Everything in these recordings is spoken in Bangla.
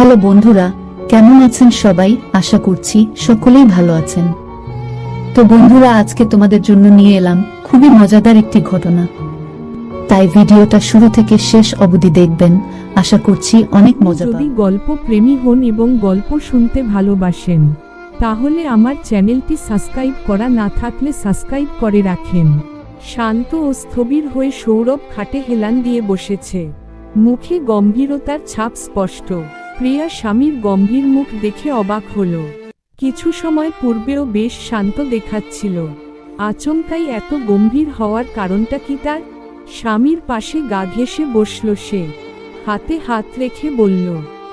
হ্যালো বন্ধুরা, কেমন আছেন সবাই? আশা করছি সকলেই ভালো আছেন। তো বন্ধুরা, আজকে তোমাদের জন্য নিয়ে এলাম খুবই মজাদার একটি ঘটনা। তাই ভিডিওটা শুরু থেকে শেষ অবধি দেখবেন। আশা করছি অনেক মজা যদি গল্প প্রেমী হন এবং গল্প শুনতে ভালোবাসেন, তাহলে আমার চ্যানেলটি সাবস্ক্রাইব করা না থাকলে সাবস্ক্রাইব করে রাখেন। শান্ত ও স্থবির হয়ে সৌরভ খাটে হেলান দিয়ে বসেছে। মুখে গম্ভীরতার ছাপ স্পষ্ট। প্রিয়া স্বামীর গম্ভীর মুখ দেখে অবাক হল। কিছু সময় পূর্বেও বেশ শান্ত দেখাচ্ছিল। আচমকাই এত গম্ভীর হওয়ার কারণটা কি তার? স্বামীর পাশে গা ঘেঁষে বসল সে। হাতে হাত রেখে বলল,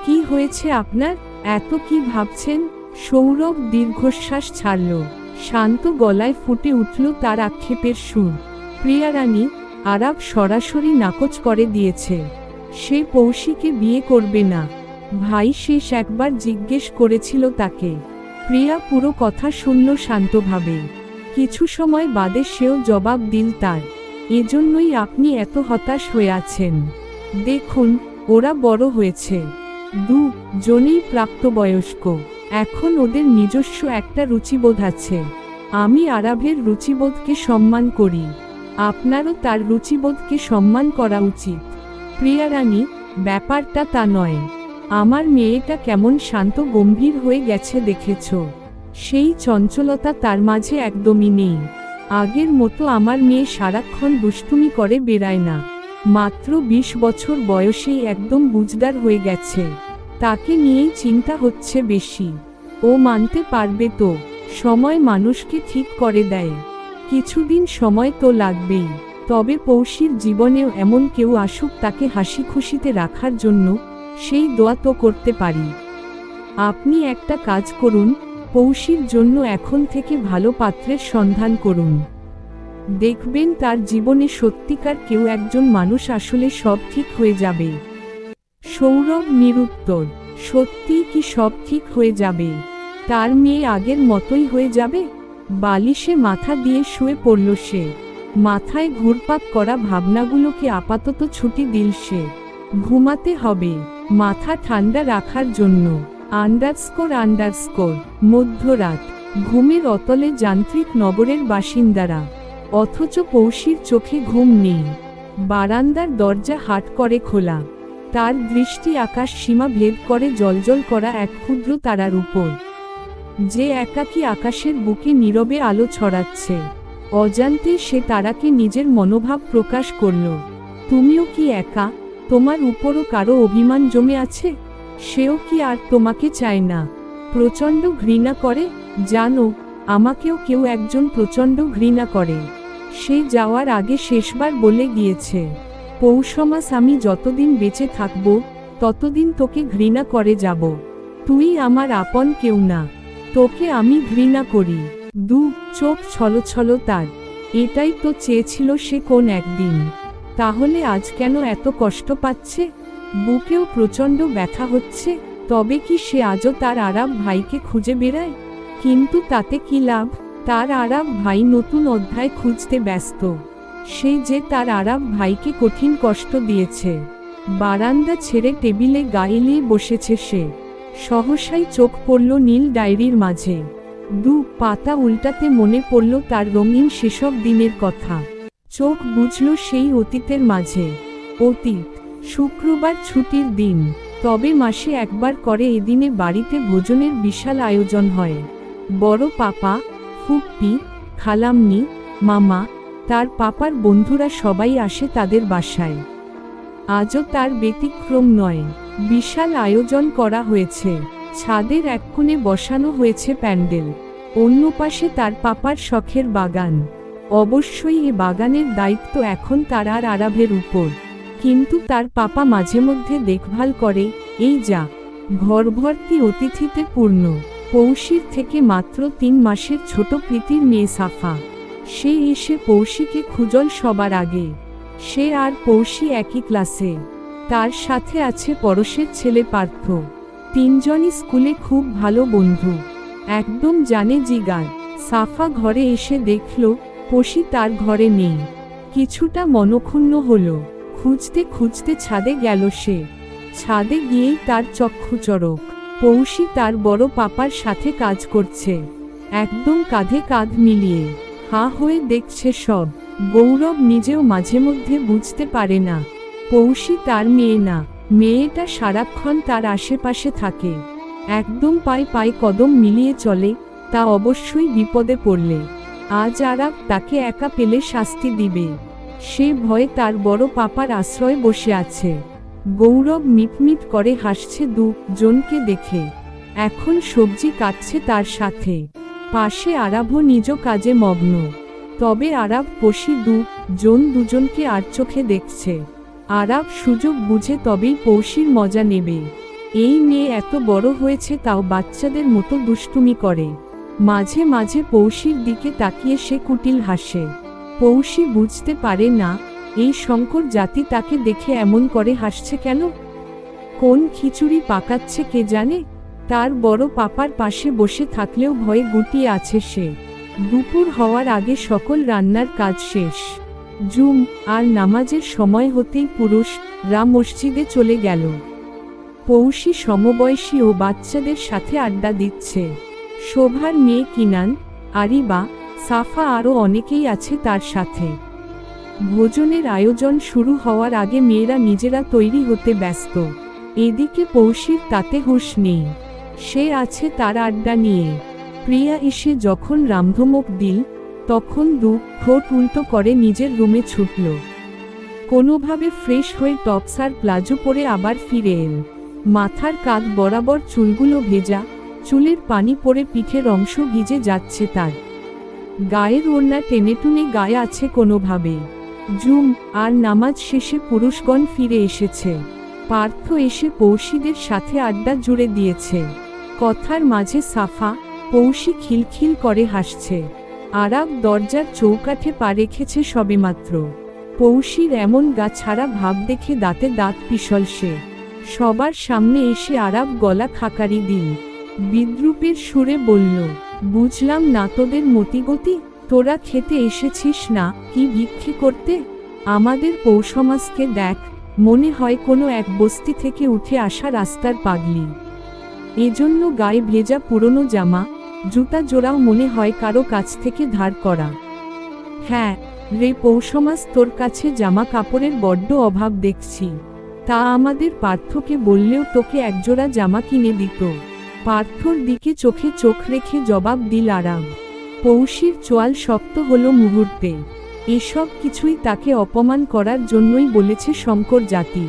কি হয়েছে আপনার? এত কি ভাবছেন? সৌরভ দীর্ঘশ্বাস ছাড়ল। শান্ত গলায় ফুটে উঠল তার আক্ষেপের সুর। প্রিয়ারানী আরাব সরাসরি নাকচ করে দিয়েছে। সে পৌশীকে বিয়ে করবে না। ভাই শেষ একবার জিজ্ঞেস করেছিল তাকে। প্রিয়া পুরো কথা শুনল শান্তভাবে। কিছু সময় বাদে সেও জবাব দিল তার, এজন্যই আপনি এত হতাশ হয়ে আছেন। দেখুন, ওরা বড় হয়েছে। দু, জনেই প্রাপ্তবয়স্ক। এখন ওদের নিজস্ব একটা রুচিবোধ আছে। আমি আরাভের রুচিবোধকে সম্মান করি। আপনারও তার রুচিবোধকে সম্মান করা উচিত। প্রিয়ারানী ব্যাপারটা তা নয়। আমার মেয়েটা কেমন শান্ত গম্ভীর হয়ে গেছে দেখেছ। সেই চঞ্চলতা তার মাঝে একদমই নেই। আগের মতো আমার মেয়ে সারাক্ষণ দুষ্টুমি করে বেড়ায় না। মাত্র ২০ বছর বয়সেই একদম বুঝদার হয়ে গেছে। তাকে নিয়েই চিন্তা হচ্ছে বেশি। ও মানতে পারবে তো, সময় মানুষকে ঠিক করে দেয়। কিছুদিন সময় তো লাগবেই। তবে পৌষীর জীবনেও এমন কেউ আসুক তাকে হাসি খুশিতে রাখার জন্য সেই দোয়া তো করতে পারি। আপনি একটা কাজ করুন পৌষীর জন্য এখন থেকে ভালো পাত্রের সন্ধান করুন। দেখবেন তার জীবনে সত্যিকার কেউ একজন মানুষ আসলে সব ঠিক হয়ে যাবে। সৌরভ নিরুত্তর, সত্যিই কি সব ঠিক হয়ে যাবে? তার মেয়ে আগের মতোই হয়ে যাবে? বালিশে মাথা দিয়ে শুয়ে পড়ল সে। মাথায় ঘুরপাক করা ভাবনাগুলোকে আপাতত ছুটি দিল সে। ঘুমাতে হবে। মাথা ঠান্ডা রাখার জন্য। Underscore underscore. মধ্যরাত। ঘুমের অতলে যান্ত্রিক নগরের বাসিন্দারা। অথচ পৌষীর চোখে ঘুম নেই। বারান্দার দরজা হাট করে খোলা। তার দৃষ্টি আকাশ সীমা ভেদ করে জলজল করা এক ক্ষুদ্র তারার উপর। যে একাকী আকাশের বুকে নীরবে আলো ছড়াচ্ছে। অজান্তে সে তারাকে নিজের মনোভাব প্রকাশ করল। তুমিও কি একা? তোমার উপরও কারও অভিমান জমে আছে? সেও কি আর তোমাকে চায় না? প্রচণ্ড ঘৃণা করে, জানো, আমাকেও কেউ একজন প্রচণ্ড ঘৃণা করে। সে যাওয়ার আগে শেষবার বলে গিয়েছে পৌষমাস আমি যতদিন বেঁচে থাকব, ততদিন তোকে ঘৃণা করে যাব। তুই আমার আপন কেউ না। তোকে আমি ঘৃণা করি। দু, চোখ ছলছল তার। এটাই তো চেয়েছিল সে কোন একদিন। তাহলে আজ কেন এত কষ্ট পাচ্ছে? বুকেও প্রচণ্ড ব্যথা হচ্ছে, তবে কি সে আজও তার আরাব ভাইকে খুঁজে বেড়ায়? কিন্তু তাতে কি লাভ? তার আরাব ভাই নতুন অধ্যায় খুঁজতে ব্যস্ত। সে যে তার আরাব ভাইকে কঠিন কষ্ট দিয়েছে। বারান্দা ছেড়ে টেবিলে গাইলিয়ে বসেছে সে। সহসাই চোখ পড়ল নীল ডায়েরির মাঝে। দু, পাতা উল্টাতে মনে পড়ল তার রঙিন সেসব দিনের কথা। চোখ বুঝল সেই অতীতের মাঝে। অতীত, শুক্রবার ছুটির দিন, তবে মাসে একবার করে এদিনে বাড়িতে ভোজনের বিশাল আয়োজন হয়। বড় পাপা, ফুপ্পি খালাম্নি মামা, তার পাপার বন্ধুরা সবাই আসে তাদের বাসায়। আজও তার ব্যতিক্রম নয়, বিশাল আয়োজন করা হয়েছে, ছাদের এক বসানো হয়েছে প্যান্ডেল, অন্য পাশে তার পাপার শখের বাগান। অবশ্যই এ বাগানের দায়িত্ব এখন তার আর আরাভের উপর। কিন্তু তার পাপা মাঝে মধ্যে দেখভাল করে, এই যা ঘরভর্তি অতিথিতে পূর্ণ। পৌষীর থেকে মাত্র তিন মাসের ছোট প্রীতির মেয়ে সাফা। সে এসে পৌষীকে খুজল সবার আগে। সে আর পৌষী একই ক্লাসে। তার সাথে আছে পরশের ছেলে পার্থ। তিনজনই স্কুলে খুব ভালো বন্ধু। একদম জানে জিগার সাফা ঘরে এসে দেখল পশি তার ঘরে নেই। কিছুটা মনক্ষুণ্ণ হল। খুঁজতে খুঁজতে ছাদে গেল সে। ছাদে গিয়েই তার চক্ষু চড়ক পৌষি তার বড় পাপার সাথে কাজ করছে। একদম কাঁধে কাঁধ মিলিয়ে। হা হয়ে দেখছে সব। গৌরব নিজেও মাঝে মধ্যে বুঝতে পারে না। পৌষি তার মেয়ে না। মেয়েটা সারাক্ষণ তার আশেপাশে থাকে। একদম পায়ে পায়ে কদম মিলিয়ে চলে, তা অবশ্যই বিপদে পড়লে। আজ আরাব তাকে একা পেলে শাস্তি দিবে। সে ভয়ে তার বড় পাপার আশ্রয়ে বসে আছে। গৌরব মিটমিট করে হাসছে দু জনকে দেখে। এখন সবজি কাটছে তার সাথে। পাশে আরাভও নিজ কাজে মগ্ন। তবে আরাব পশি দু জন দুজনকে আর চোখে দেখছে। আরাব সুযোগ বুঝে তবেই পৌষির মজা নেবে। এই নিয়ে এত বড় হয়েছে তাও বাচ্চাদের মতো দুষ্টুমি করে। মাঝে মাঝে পৌষির দিকে তাকিয়ে সে কুটিল হাসে। পৌষি বুঝতে পারে না, এই শঙ্কর জাতি তাকে দেখে এমন করে হাসছে কেন? কোন খিচুড়ি পাকাচ্ছে কে জানে? তার বড় পাপার পাশে বসে থাকলেও ভয়ে গুটিয়ে আছে সে। দুপুর হওয়ার আগে সকল রান্নার কাজ শেষ। জুম, আর নামাজের সময় হতেই পুরুষ রা মসজিদে চলে গেল। পৌষি সমবয়সী ও বাচ্চাদের সাথে আড্ডা দিচ্ছে। শোভার মেয়ে কিনান আরিবা সাফা আরও অনেকেই আছে তার সাথে। ভোজনের আয়োজন শুরু হওয়ার আগে মেয়েরা নিজেরা তৈরি হতে ব্যস্ত। এদিকে পৌষির তাতে হুঁশ নেই। সে আছে তার আড্ডা নিয়ে। প্রিয়া এসে যখন রামধমক দিল, তখন দু ঠোঁট উল্টো করে নিজের রুমে ছুটল। কোনোভাবে ফ্রেশ হয়ে টপস আর প্লাজো পরে আবার ফিরে এল। মাথার কাঁধ বরাবর চুলগুলো ভেজা চুলের পানি পড়ে পিঠের অংশ ভিজে যাচ্ছে তার। গায়ের ওড়না টেনে টুনে গায়ে আছে কোনোভাবে জুম, আর নামাজ শেষে পুরুষগণ ফিরে এসেছে। পার্থ এসে পৌষীদের সাথে আড্ডা জুড়ে দিয়েছে। কথার মাঝে সাফা, পৌষী খিলখিল করে হাসছে। আরাব দরজার চৌকাঠে পা রেখেছে সবেমাত্র। পৌষীর এমন গা ছাড়া ভাব দেখে দাঁতে দাঁত পিছল সে। সবার সামনে এসে আরাব গলা খাকারি দিল। বিদ্রুপের সুরে বলল, বুঝলাম না তোদের মতিগতি, তোরা খেতে এসেছিস না, কি ভিক্ষে করতে? আমাদের পৌষমাসকে দেখ, মনে হয় কোনো এক বস্তি থেকে উঠে আসা রাস্তার পাগলি। এজন্য গায়ে ভেজা পুরনো জামা, জুতা জোড়াও মনে হয় কারও কাছ থেকে ধার করা। হ্যাঁ রে পৌষমাস, তোর কাছে জামা কাপড়ের বড্ড অভাব দেখছি। তা আমাদের পার্থকে বললেও তোকে একজোড়া জামা কিনে দিত। পার্থর দিকে চোখে চোখ রেখে জবাব দিল আরাম। পৌষির চোয়াল শক্ত হলো মুহূর্তে। এসব কিছুই তাকে অপমান করার জন্যই বলেছে শঙ্কর জাতি।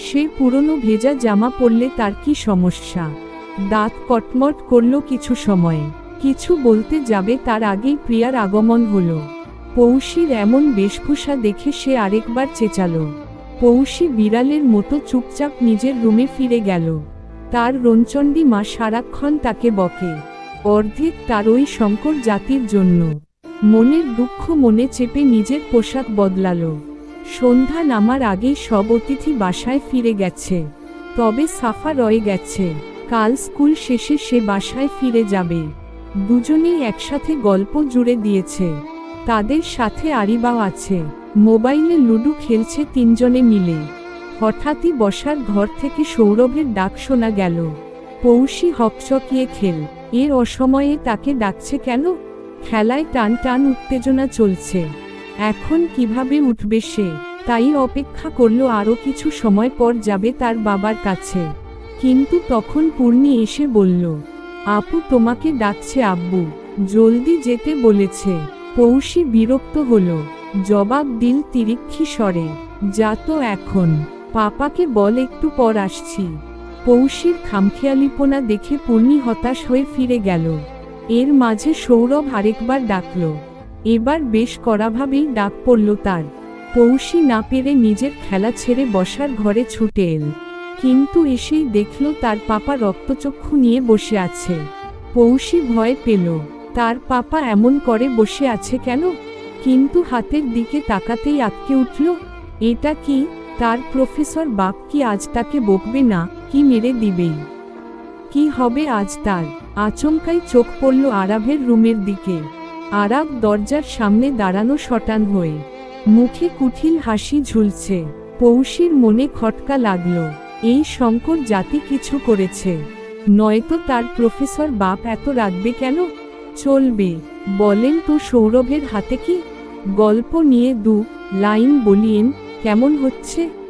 সে পুরনো ভেজা জামা পরলে তার কি সমস্যা? দাঁত কটমট করল কিছু সময়ে। কিছু বলতে যাবে তার আগেই প্রিয়ার আগমন হল। পৌষির এমন বেশভূষা দেখে সে আরেকবার চেঁচালো। পৌষি বিড়ালের মতো চুপচাপ নিজের রুমে ফিরে গেল। তার রঞ্চণ্ডী মা সারাক্ষণ তাকে বকে। অর্ধেক তার ওই শঙ্কর জাতির জন্য। মনের দুঃখ মনে চেপে নিজের পোশাক বদলালো। সন্ধ্যা নামার আগেই সব অতিথি বাসায় ফিরে গেছে। তবে সাফা রয়ে গেছে। কাল স্কুল শেষে সে বাসায় ফিরে যাবে। দুজনেই একসাথে গল্প জুড়ে দিয়েছে। তাদের সাথে আরিবাও আছে। মোবাইলে লুডু খেলছে তিনজনে মিলে। হঠাৎই বসার ঘর থেকে সৌরভের ডাক শোনা গেল। পৌষি হকচকিয়ে খেল। এর অসময়ে তাকে ডাকছে কেন? খেলায় টান টান উত্তেজনা চলছে। এখন কীভাবে উঠবে সে? তাই অপেক্ষা করল আরও কিছু সময় পর যাবে তার বাবার কাছে। কিন্তু তখন পূর্ণি এসে বলল, আপু তোমাকে ডাকছে আব্বু। জলদি যেতে বলেছে। পৌষি বিরক্ত হল। জবাব দিল তিরিক্ষি স্বরে, যা তো এখন। পাপাকে বল, একটু পর আসছি। পৌষির খামখেয়ালিপনা দেখে পূর্ণি হতাশ হয়ে ফিরে গেল। এর মাঝে সৌরভ আরেকবার ডাকল। এবার বেশ কড়াভাবেই ডাক পড়ল তার। পৌষি না পেরে নিজের খেলা ছেড়ে বসার ঘরে ছুটে এল। কিন্তু এসেই দেখল তার পাপা রক্তচক্ষু নিয়ে বসে আছে। পৌষি ভয় পেল। তার পাপা এমন করে বসে আছে কেন? কিন্তু হাতের দিকে তাকাতেই আটকে উঠল। এটা কি? তার প্রফেসর বাপ কি আজ তাকে বকবে না, কি মেরে দিবেই? কি হবে আজ তার? আচমকাই চোখ পড়ল আরাভের রুমের দিকে। আরাব দরজার সামনে দাঁড়ানো শটান হয়ে। মুখে কুঠিল হাসি ঝুলছে। পৌষির মনে খটকা লাগল। এই শঙ্কর জাতি কিছু করেছে। নয়তো তার প্রফেসর বাপ এত রাখবে কেন? চলবে। বলেন তো সৌরভের হাতে কি? গল্প নিয়ে দু লাইন বলিয়েন কেমন হচ্ছে?